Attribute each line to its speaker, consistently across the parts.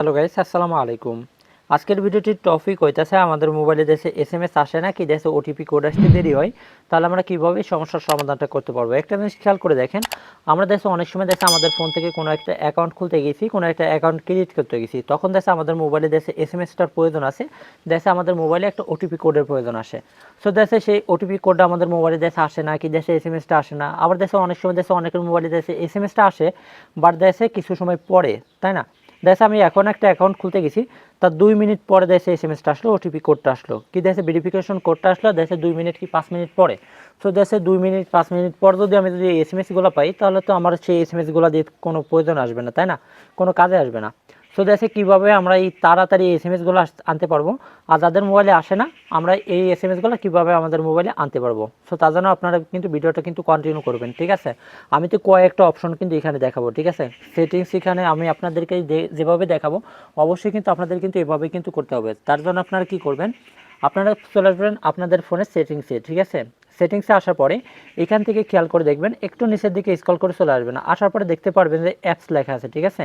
Speaker 1: Hello guys আসসালামু আলাইকুম আজকের ভিডিওটির টপিক হইতাছে আমাদের মোবাইলে দেশে এস এম এস আসে না কি? দেশে ওটিপি কোড আসতে দেরি হয়, তাহলে আমরা কীভাবে সমস্যার সমাধানটা করতে পারব? একটা জিনিস খেয়াল করে দেখেন, আমরা দেশে অনেক সময় দেশে আমাদের ফোন থেকে কোনো একটা অ্যাকাউন্ট খুলতে গেছি, কোনো একটা অ্যাকাউন্ট ক্রিয়েট করতে গেছি। তখন দেশে আমাদের মোবাইলে দেশে এস এম এসটার প্রয়োজন আছে, দেশে আমাদের মোবাইলে একটা ওটিপি কোডের প্রয়োজন আসে। সো দেশে সেই ওটিপি কোডটা আমাদের মোবাইলে দেশে আসে না কি? দেশে এস এম এসটা আসে না। আবার দেশে অনেক সময় দেশে অনেকের মোবাইলে দেশে এস এম এসটা আসে বাট দেশে কিছু সময় পরে, তাই না? দেশে আমি এখন একটা অ্যাকাউন্ট খুলতে গেছি তার দুই মিনিট পরে দেশে এস এম এসটা আসলো ওটিপি কোডটা আসলো। কি দেখে ভেরিফিকেশন কোডটা আসলো, দেখে দুই মিনিট কি পাঁচ মিনিট পরে? সো দেখে দুই মিনিট, পাঁচ মিনিট পর যদি আমি যদি এস এম এসগুলো পাই, তাহলে তো আমার সেই এস এম এসগুলো দিয়ে কোনো প্রয়োজন আসবে না, তাই না? কোনো কাজে আসবে না। সো দেশে কীভাবে আমরা এই তাড়াতাড়ি এস এম এসগুলো আনতে পারব? আর যাদের মোবাইলে আসে না, আমরা এই এস এম এসগুলো কীভাবে আমাদের মোবাইলে আনতে পারব? সো তার জন্য আপনারা কিন্তু ভিডিওটা কিন্তু কন্টিনিউ করবেন, ঠিক আছে? আমি তো কয়েকটা অপশন কিন্তু এখানে দেখাবো, ঠিক আছে? সেটিংস এখানে আমি আপনাদেরকে যেভাবে দেখাবো, অবশ্যই কিন্তু আপনাদের কিন্তু এভাবে কিন্তু করতে হবে। তার জন্য আপনারা কি করবেন? আপনারা চলে আসবেন আপনাদের ফোনের সেটিংসে ঠিক আছে? সেটিংসে আসার পরে এখান থেকে খেয়াল করে দেখবেন, একটু নিচের দিকে স্ক্রল করে চলে আসবেন। আসার পরে দেখতে পারবেন যে অ্যাপস লেখা আছে, ঠিক আছে?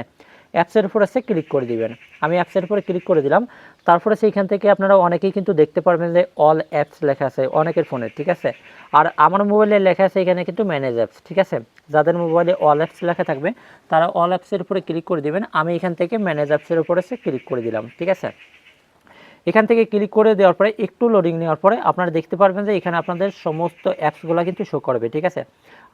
Speaker 1: অ্যাপসের উপর আছে ক্লিক করে দিবেন। আমি অ্যাপসের উপরে ক্লিক করে দিলাম। তারপরে সেইখান থেকে আপনারা অনেকেই কিন্তু দেখতে পারবেন যে অল অ্যাপস লেখা আছে, অনেকের ফোনে ঠিক আছে? আর আমার মোবাইলে লেখা আছে এখানে কিন্তু ম্যানেজ অ্যাপস ঠিক আছে? যাদের মোবাইলে অল অ্যাপস লেখা থাকবে, তারা অল অ্যাপসের উপরে ক্লিক করে দিবেন। আমি এখান থেকে ম্যানেজ অ্যাপসের উপরে ক্লিক করে দিলাম, ঠিক আছে? এখান থেকে ক্লিক করে দেওয়ার পরে একটু লোডিং নেওয়ার পরে আপনারা দেখতে পারবেন যে এখানে আপনাদের সমস্ত অ্যাপসগুলো কিন্তু শো করবে, ঠিক আছে?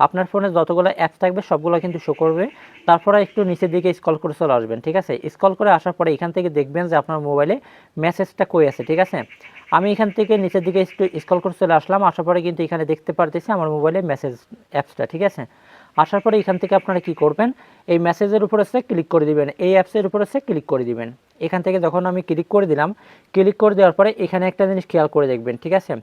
Speaker 1: আপনার ফোনে যতগুলো অ্যাপস থাকবে সবগুলো কিন্তু শো করবে। তারপরে একটু নিচের দিকে স্কল করে চলে আসবেন, ঠিক আছে? স্ক্রল করে আসার পরে এখান থেকে দেখবেন যে আপনার মোবাইলে মেসেজটা কই আছে, ঠিক আছে? আমি এখান থেকে নিচের দিকে একটু স্কল করে চলে আসলাম, আসার পরে কিন্তু এখানে দেখতে পারতেছি আমার মোবাইলে মেসেজ অ্যাপসটা ঠিক আছে? আসার পরে এখান থেকে আপনারা কি করবেন? এই মেসেজের উপর এসে ক্লিক করে দিবেন। এই অ্যাপসের উপর এসে ক্লিক করে দিবেন। এখান থেকে যখন আমি ক্লিক করে দিলাম ক্লিক করে দেওয়ার পরে এখানে একটা জিনিস খেয়াল করে দেখবেন, ঠিক আছে?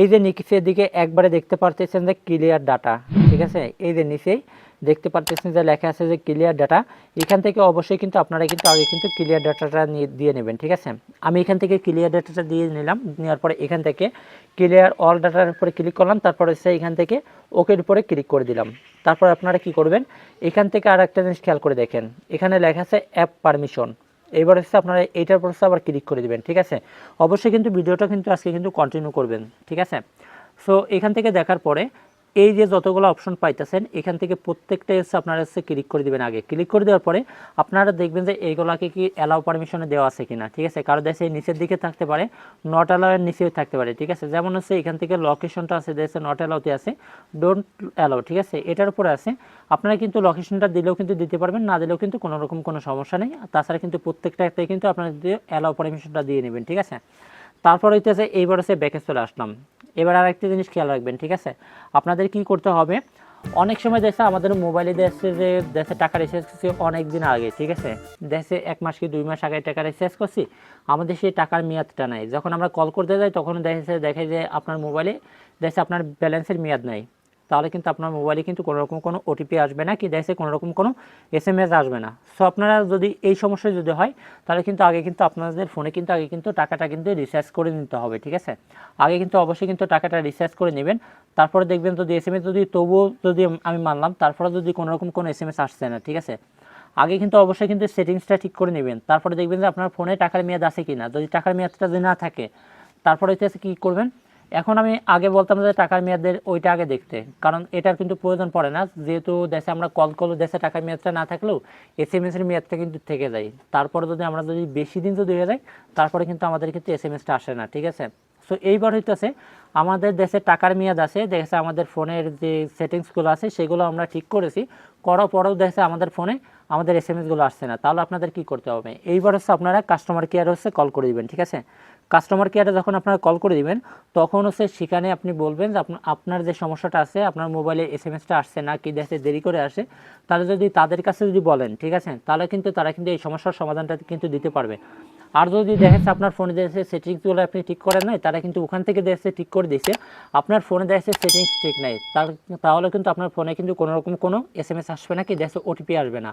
Speaker 1: এই যে নিচের দিকে একবারে দেখতে পারতেছেন যে ক্লিয়ার ডাটা ঠিক আছে? এই যে নিচেই দেখতে পারতেছেন যে লেখা আছে যে ক্লিয়ার ডাটা এখান থেকে অবশ্যই কিন্তু আপনারা কিন্তু আগে কিন্তু ক্লিয়ার ডাটাটা দিয়ে নেবেন, ঠিক আছে? আমি এখান থেকে ক্লিয়ার ডাটাটা দিয়ে নিলাম, নেওয়ার পরে এখান থেকে ক্লিয়ার অল ডাটার উপরে ক্লিক করলাম, তারপরে সে এখান থেকে ওকের উপরে ক্লিক করে দিলাম। তারপর আপনারা কি করবেন? এখান থেকে আর একটা জিনিস খেয়াল করে দেখেন, এখানে লেখা আছে অ্যাপ পারমিশন এবার হচ্ছে আপনারা এইটার পর হচ্ছে আবার ক্লিক করে দিবেন, ঠিক আছে? অবশ্যই কিন্তু ভিডিওটা কিন্তু আজকে কিন্তু কন্টিনিউ করবেন, ঠিক আছে? সো এখান থেকে দেখার পরে এই যে যতগুলো অপশন পাইতেছেন, এখান থেকে প্রত্যেকটাই হচ্ছে আপনারা হচ্ছে ক্লিক করে দিবেন আগে। ক্লিক করে দেওয়ার পরে আপনারা দেখবেন যে এইগুলাকে কি অ্যালাউ পারমিশনে দেওয়া আছে কিনা, ঠিক আছে? কারও দেশে নিচের দিকে থাকতে পারে নট অ্যালাউয়ের নিচেও থাকতে পারে, ঠিক আছে? যেমন হচ্ছে এখান থেকে লোকেশনটা আছে দেশে নট অ্যালাউতে আছে ডোন্ট অ্যালাউ ঠিক আছে? এটার উপরে আছে, আপনারা কিন্তু লোকেশনটা দিলেও কিন্তু দিতে পারবেন, না দিলেও কিন্তু কোনো রকম কোনো সমস্যা নেই। তাছাড়া কিন্তু প্রত্যেকটাতে কিন্তু আপনারা অ্যালাউ পারমিশনটা দিয়ে নেবেন, ঠিক আছে? তারপর হইতেছে এইবার হচ্ছে ব্যাকে চলে আসলাম। এবার আর একটা জিনিস খেয়াল রাখবেন, ঠিক আছে? আপনাদের কি করতে হবে? অনেক সময় দেশে আমাদের মোবাইলে দেশে যে দেশে টাকা রিচার্জ করছি অনেক দিন আগে, ঠিক আছে? দেশে এক মাস কি দুই মাস আগে টাকা রিচার্জ করছি, আমাদের সেই টাকার মেয়াদটা নাই। যখন আমরা কল করতে যাই, তখন দেখে দেখে যে আপনার মোবাইলে দেশে আপনার ব্যালেন্সের মেয়াদ নাই। তাহলে কিন্তু আপনার মোবাইলে কিন্তু কোনো রকম কোনো ওটিপি আসবে না, কি দেশে কোনো রকম কোনো এস এম এস আসবে না। সো আপনারা যদি এই সমস্যা যদি হয়, তাহলে কিন্তু আগে কিন্তু আপনাদের ফোনে কিন্তু আগে কিন্তু টাকাটা কিন্তু রিচার্জ করে নিতে হবে, ঠিক আছে? আগে কিন্তু অবশ্যই কিন্তু টাকাটা রিচার্জ করে নেবেন। তারপরে দেখবেন যদি এস এম এস যদি, তবুও যদি আমি মানলাম, তারপরে যদি কোনো রকম কোনো এস এম এস আসছে না, ঠিক আছে? আগে কিন্তু অবশ্যই কিন্তু সেটিংসটা ঠিক করে নেবেন। তারপরে দেখবেন যে আপনার ফোনে টাকার মেয়াদ আছে কি না যদি টাকার মেয়াদটা যদি না থাকে, তারপরে হচ্ছে কী করবেন? এখন আমি আগে বলতাম যে টাকার মেয়াদের ওইটা আগে দেখতে। কারণ এটার কিন্তু প্রয়োজন পড়ে না। যেহেতু দেশে আমরা কল করলে দেশে টাকার মেয়াদটা না থাকলেও এস এম এসের মেয়াদটা কিন্তু থেকে যায়। তারপরে যদি আমরা যদি বেশি দিন যদি হয়ে যায়, তারপরে কিন্তু আমাদের কিন্তু এস এম এসটা আসে না, ঠিক আছে? সো এইবার হইতেছে, আমাদের দেশে টাকার মেয়াদ আছে দেখেছে আমাদের ফোনের যে সেটিংসগুলো আছে, সেগুলো আমরা ঠিক করেছি। করার পরেও দেখেছে আমাদের ফোনে আমাদের এস এম এসগুলো আসছে না। তাহলে আপনাদের কি করতে হবে? এইবার হচ্ছে আপনারা কাস্টমার কেয়ার হচ্ছে কল করে দিবেন, ঠিক আছে? কাস্টমার কেয়ারে যখন আপনারা কল করে দিবেন, তখন হচ্ছে সেখানে আপনি বলবেন যে আপনা- আপনার যে সমস্যাটা আছে, আপনার মোবাইলে এস এম এসটা আসছে না, কি দেশে দেরি করে আসে, তাহলে যদি তাদের কাছে যদি বলেন, ঠিক আছে? তাহলে কিন্তু তারা কিন্তু এই সমস্যার সমাধানটা কিন্তু দিতে পারবে। আর যদি দেখেন যে আপনার ফোনে দেখে সেটিংসগুলো আপনি ঠিক করেন নাই, তারা কিন্তু ওখান থেকে দেখে ঠিক করে দিয়েছে। আপনার ফোনে দেখে সেটিংস ঠিক নাই তাহলে কিন্তু আপনার ফোনে কিন্তু কোনো রকম কোনো এস এম এস আসবে না কি, দেখে ওটিপি আসবে না।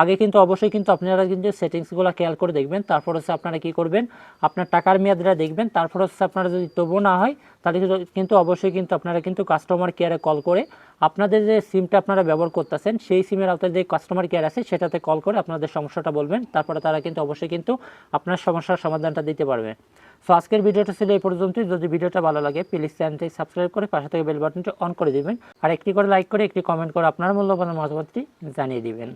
Speaker 1: আগে কিন্তু অবশ্যই কিন্তু আপনারা কিন্তু সেটিংসগুলো খেয়াল করে দেখবেন, তারপর হচ্ছে আপনারা কি করবেন, আপনার টাকার মেয়াদটা দেখবেন, তারপর হচ্ছে আপনারা যদি তবুও না হয়, তাহলে কিন্তু অবশ্যই কিন্তু আপনারা কিন্তু কাস্টমার কেয়ারে কল করে আপনাদের যে সিমটা আপনারা ব্যবহার করতেছেন, সেই সিমের আওতায় যে কাস্টমার কেয়ার আছে, সেটাতে কল করে আপনাদের সমস্যাটা বলবেন। তারপরে তারা কিন্তু অবশ্যই কিন্তু আপনার সমস্যার সমাধানটা দিতে পারবে। সো আজকের ভিডিওটা ছিল এই পর্যন্তই। যদি ভিডিওটা ভালো লাগে প্লিজ চ্যানেলটি সাবস্ক্রাইব করে পাশে থেকে বেল বাটনটি অন করে দিবেন। আর একটি করে লাইক করে, একটি কমেন্ট করে আপনার মূল্যবান মতামতটি জানিয়ে দিবেন।